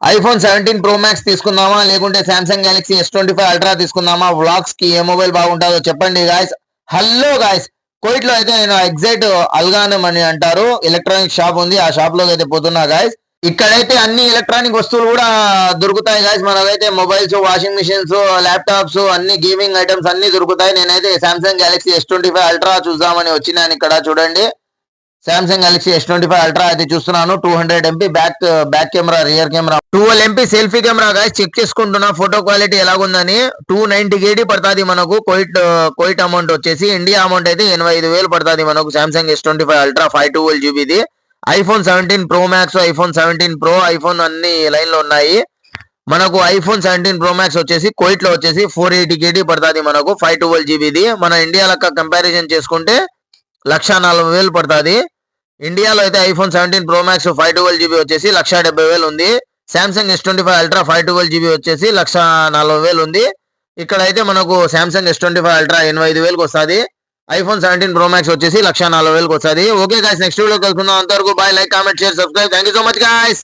IPhone seventeen pro max తీసుకుందామా? లేకుంటే Samsung Galaxy S twenty five ultra తీసుకుందామా? వ్లాగ్స్కి ఏ మొబైల్ బాగుంటుందో చెప్పండి గాయస్. Hello guys. కోయిట్లో అయితే నేను ఎగ్జైట్ అల్గానం అని అంటారు. ఎలక్ట్రానిక్ షాప్ ఉంది. ఆ షాప్లోకి అయితే పోతున్నా గాయస్. ఇక్కడైతే అన్ని ఎలక్ట్రానిక్ వస్తువులు కూడా దొరుకుతాయి గాయస్. మనకైతే మొబైల్స్ వాషింగ్ మిషన్స్ ల్యాప్టాప్స్ అన్ని గేమింగ్ ఐటమ్స్ అన్ని దొరుకుతాయి. నేనైతే Samsung Galaxy S twenty five ultra చూద్దామని వచ్చినాను ఇక్కడ చూడండి. Samsung Galaxy S twenty five ultra అయితే చూస్తున్నాను. Two hundred MP back back camera rear camera twelve MP selfie camera గా చెక్ చేసుకుంటున్నా. ఫోటో క్వాలిటీ ఎలాగుందని. టూ నైన్టీ కేడి పడుతుంది మనకు. కోయిట్ కోయిట్ అమౌంట్ వచ్చేసి ఇండియా అమౌంట్ అయితే ఎనభై ఐదు వేలు పడుతుంది మనకు Samsung S twenty five ultra five two జీబీది iPhone seventeen pro max iPhone seventeen pro iPhone అన్ని లైన్లో ఉన్నాయి. మనకు ఐఫోన్ సెవెంటీన్ ప్రో మ్యాక్స్ వచ్చేసి కోయిట్లో వచ్చేసి ఫోర్ ఎయిటీ కేడీ పడుతుంది మనకు ఫైవ్ ట్వెల్వ్ జీబీది మన ఇండియా లెక్క కంపారిజన్ చేసుకుంటే లక్ష నలభై వేలు పడుతుంది. ఇండియాలో అయితే iPhone seventeen pro max five twelve GB వచ్చేసి లక్ష డెబ్బై వేలు ఉంది. Samsung S twenty five ultra five twelve GB వచ్చేసి లక్ష నలభై వేలు ఉంది. ఇక్కడ అయితే మనకు Samsung S twenty five ultra ఎనభై ఐదు వేలకు వస్తుంది. ఐఫోన్ సెవెంటీన్ ప్రో మ్యాక్స్ వచ్చేసి లక్ష నలభై వేలకు వస్తుంది. ఓకే గాయస్ నెక్స్ట్ వీడియో కలుసుకుందాం. అంతవరకు bye like comment share subscribe thank you so much guys